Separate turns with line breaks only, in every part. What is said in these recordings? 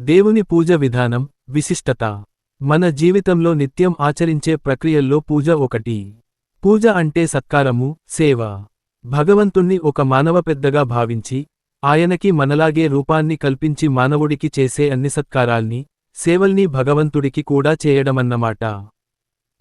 దేవుని పూజ విధానం విశిష్టత. మన జీవితంలో నిత్యం ఆచరించే ప్రక్రియల్లో పూజ ఒకటి. పూజ అంటే సత్కారము సేవ. భగవంతుణ్ణి ఒక మానవ పెద్దగా భావించి ఆయనకి మనలాగే రూపాన్ని కల్పించి మానవుడికి చేసే అన్ని సత్కారాల్ని సేవల్ని భగవంతుడికి కూడా చేయడమన్నమాట.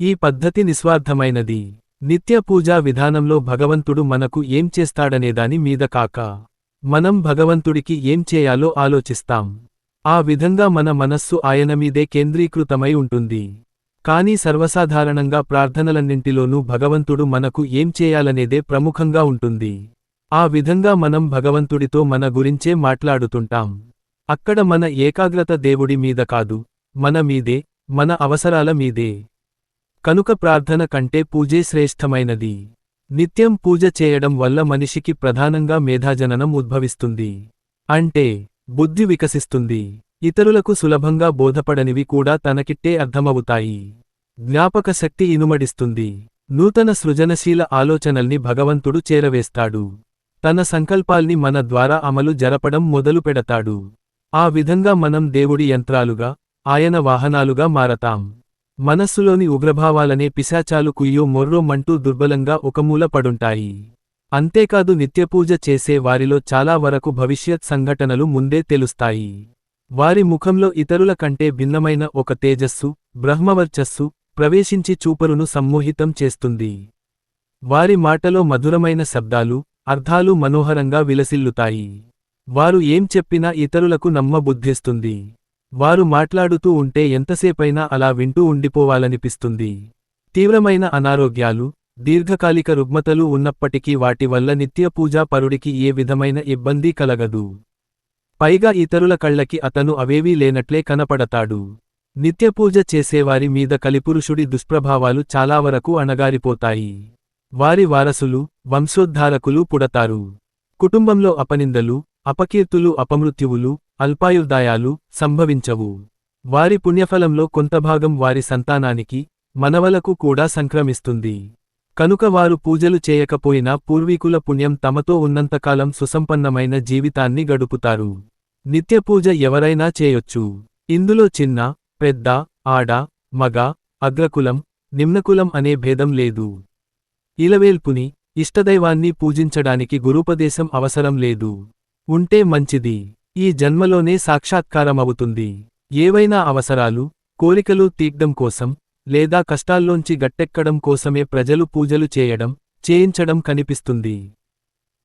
ఈ పద్ధతి నిస్వార్థమైనది. నిత్య పూజా విధానంలో భగవంతుడు మనకు ఏం చేస్తాడనేదాని మీద కాక. మనం భగవంతుడికి ఏం చేయాలో ఆలోచిస్తాం. ఆ విధంగా మన మనస్సు ఆయన మీదే కేంద్రీకృతమై ఉంటుంది. కాని సర్వసాధారణంగా ప్రార్థనలన్నింటిలోనూ భగవంతుడు మనకు ఏం చేయాలనేదే ప్రముఖంగా ఉంటుంది. ఆ విధంగా మనం భగవంతుడితో మన గురించే మాట్లాడుతుంటాం. అక్కడ మన ఏకాగ్రత దేవుడి మీద కాదు మన మీదే మన అవసరాల మీదే. కనుక ప్రార్థన కంటే పూజే శ్రేష్టమైనది. నిత్యం పూజ చేయడం వల్ల మనిషికి ప్రధానంగా మేధాజననం ఉద్భవిస్తుంది. అంటే బుద్ధి వికసిస్తుంది. ఇతరులకు సులభంగా బోధపడనివి కూడా తనకిట్టే అర్థమవుతాయి. జ్ఞాపకశక్తి ఇనుమడిస్తుంది. నూతన సృజనశీల ఆలోచనల్ని భగవంతుడు చేరవేస్తాడు. తన సంకల్పాల్ని మన ద్వారా అమలు జరపడం మొదలు పెడతాడు. ఆ విధంగా మనం దేవుడి యంత్రాలుగా ఆయన వాహనాలుగా మారతాం. మనస్సులోని ఉగ్రభావాలనే పిశాచాలు కుయ్యో మొర్రో మంటూ దుర్బలంగా ఒకమూల పడుంటాయి. అంతేకాదు నిత్యపూజ చేసే వారిలో చాలా వరకు భవిష్యత్ సంఘటనలు ముందే తెలుస్తాయి. వారి ముఖంలో ఇతరుల కంటే భిన్నమైన ఒక తేజస్సు బ్రహ్మవర్చస్సు ప్రవేశించి చూపరును సమ్మోహితం చేస్తుంది. వారి మాటలో మధురమైన శబ్దాలు అర్థాలు మనోహరంగా విలసిల్లుతాయి. వారు ఏం చెప్పినా ఇతరులకు నమ్మబుద్ధిస్తుంది. వారు మాట్లాడుతూ ఉంటే ఎంతసేపైనా అలా వింటూ ఉండిపోవాలనిపిస్తుంది. తీవ్రమైన అనారోగ్యాలు దీర్ఘకాలిక రుగ్మతలు ఉన్నప్పటికీ వాటి వల్ల నిత్య పూజా పరుడికి ఏ విధమైన ఇబ్బంది కలగదు. పైగా ఇతరుల కళ్ళకి అతను అవేవీ లేనట్లే కనపడతాడు. నిత్యపూజ చేసేవారి మీద కలిపురుషుడి దుష్ప్రభావాలు చాలా వరకు అణగారిపోతాయి. వారి వారసులు వంశోద్ధారకులు పుడతారు. కుటుంబంలో అపనిందలు అపకీర్తులు అపమృత్యువులు అల్పాయుర్దాయాలు సంభవించవు. వారి పుణ్యఫలంలో కొంతభాగం వారి సంతానానికి మనవలకు కూడా సంక్రమిస్తుంది. కనుక వారు పూజలు చేయకపోయినా పూర్వీకుల పుణ్యం తమతో ఉన్నంతకాలం సుసంపన్నమైన జీవితాన్ని గడుపుతారు. నిత్యపూజ ఎవరైనా చేయొచ్చు. ఇందులో చిన్న పెద్ద ఆడ మగ అగ్రకులం నిమ్నకులం అనే భేదం లేదు. ఇలవేల్పుని ఇష్టదైవాన్ని పూజించడానికి గురూపదేశం అవసరం లేదు. ఉంటే మంచిది. ఈ జన్మలోనే సాక్షాత్కారమవుతుంది. ఏవైనా అవసరాలు కోరికలు తీగ్డం కోసం లేదా కష్టాల్లోంచి గట్టెక్కడం కోసమే ప్రజలు పూజలు చేయడం చేయించడం కనిపిస్తుంది.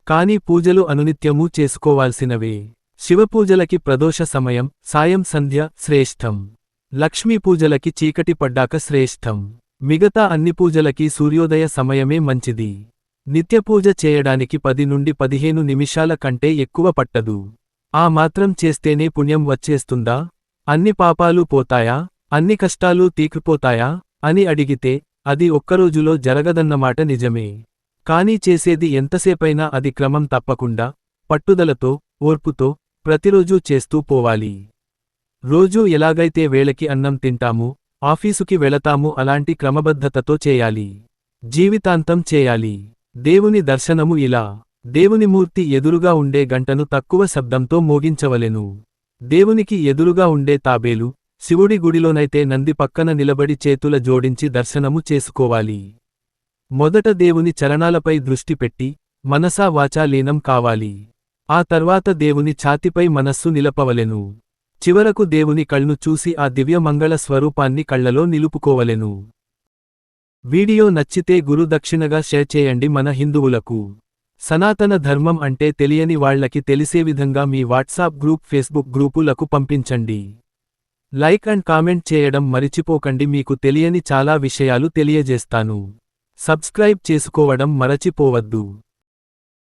కాని పూజలు అనునిత్యమూ చేసుకోవాల్సినవే. శివపూజలకి ప్రదోష సమయం సాయం సంధ్య శ్రేష్టం. లక్ష్మీ పూజలకి చీకటి పడ్డాక శ్రేష్టం. మిగతా అన్ని పూజలకి సూర్యోదయ సమయమే మంచిది. నిత్యపూజ చేయడానికి పది నుండి పదిహేను నిమిషాల కంటే ఎక్కువ పట్టదు. ఆ మాత్రం చేస్తేనే పుణ్యం వచ్చేస్తుందా? అన్ని పాపాలు పోతాయా? అన్ని కష్టాలు తీకిపోతాయా అని అడిగితే అది ఒక్కరోజులో జరగదన్నమాట నిజమే. కానీ చేసేది ఎంతసేపైనా అది క్రమం తప్పకుండా పట్టుదలతో ఓర్పుతో ప్రతిరోజూ చేస్తూ పోవాలి. రోజూ ఎలాగైతే వేళకి అన్నం తింటాము ఆఫీసుకి వెళతాము అలాంటి క్రమబద్ధతతో చేయాలి. జీవితాంతం చేయాలి. దేవుని దర్శనము ఇలా. దేవుని మూర్తి ఎదురుగా ఉండే గంటను తక్కువ శబ్దంతో మోగించవలెను. దేవునికి ఎదురుగా ఉండే తాబేలు శివుడి గుడిలోనైతే నంది పక్కన నిలబడి చేతుల జోడించి దర్శనము చేసుకోవాలి. మొదట దేవుని చరణాలపై దృష్టి పెట్టి మనసా వాచా లీనం కావాలి. ఆ తర్వాత దేవుని ఛాతిపై మనస్సు నిలపవలెను. చివరకు దేవుని కళ్ళు చూసి ఆ దివ్యమంగళ స్వరూపాన్ని కళ్ళలో నిలుపుకోవలెను. వీడియో నచ్చితే గురుదక్షిణగా షేర్ చేయండి మన హిందువులకు. సనాతన ధర్మం అంటే తెలియని వాళ్ళకి తెలిసే విధంగా మీ వాట్సాప్ గ్రూప్ ఫేస్బుక్ గ్రూపులకు పంపించండి. లైక్ అండ్ కామెంట్ చేయడం మరిచిపోకండి. మీకు తెలియని చాలా విషయాలు తెలియజేస్తాను. సబ్స్క్రైబ్ చేసుకోవడం మరచిపోవద్దు.